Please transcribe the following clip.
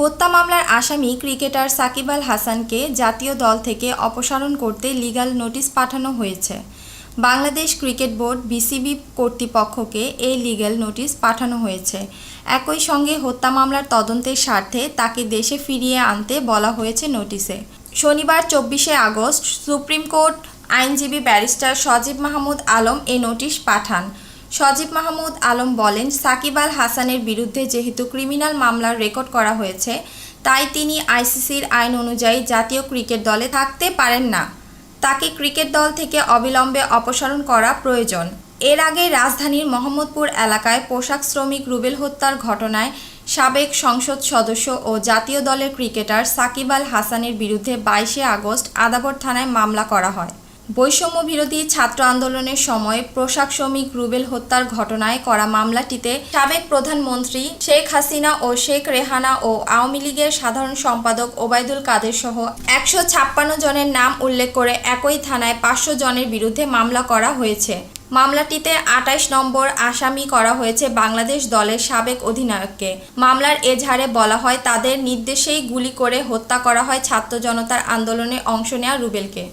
হত্যা মামলার আসামি ক্রিকেটার সাকিব আল হাসানকে জাতীয় দল থেকে অপসারণ করতে লিগাল নোটিশ পাঠানো হয়েছে। বাংলাদেশ ক্রিকেট বোর্ড বিসিবি কর্তৃপক্ষকে এই লিগ্যাল নোটিশ পাঠানো হয়েছে। একই সঙ্গে হত্যা মামলার তদন্তের স্বার্থে তাকে দেশে ফিরিয়ে আনতে বলা হয়েছে নোটিশে। শনিবার চব্বিশে আগস্ট সুপ্রিম কোর্ট আইনজীবী ব্যারিস্টার সজীব মাহমুদ আলম এই নোটিশ পাঠান। সজীব মাহমুদ আলম বলেন, সাকিব আল হাসানের বিরুদ্ধে যেহেতু ক্রিমিনাল মামলার রেকর্ড করা হয়েছে, তাই তিনি আইসিসির আইন অনুযায়ী জাতীয় ক্রিকেট দলে থাকতে পারেন না। তাকে ক্রিকেট দল থেকে অবিলম্বে অপসারণ করা প্রয়োজন। এর আগে রাজধানীর মোহাম্মদপুর এলাকায় পোশাক শ্রমিক রুবেল হত্যার ঘটনায় সাবেক সংসদ সদস্য ও জাতীয় দলের ক্রিকেটার সাকিব আল হাসানের বিরুদ্ধে বাইশে আগস্ট আদাবর থানায় মামলা করা হয়। বৈষম্য বিরোধী ছাত্র আন্দোলনের সময় পোশাক শ্রমিক রুবেল হত্যার ঘটনায় করা মামলাটিতে সাবেক প্রধানমন্ত্রী শেখ হাসিনা ও শেখ রেহানা ও আওয়ামী লীগের সাধারণ সম্পাদক ওবায়দুল কাদের সহ একশো ছাপ্পান্ন জনের নাম উল্লেখ করে একই থানায় পাঁচশো জনের বিরুদ্ধে মামলা করা হয়েছে। মামলাটিতে আটাইশ নম্বর আসামি করা হয়েছে বাংলাদেশ দলের সাবেক অধিনায়ককে। মামলার এজাহারে বলা হয়, তাদের নির্দেশেই গুলি করে হত্যা করা হয় ছাত্র জনতার আন্দোলনে অংশ নেওয়া রুবেলকে।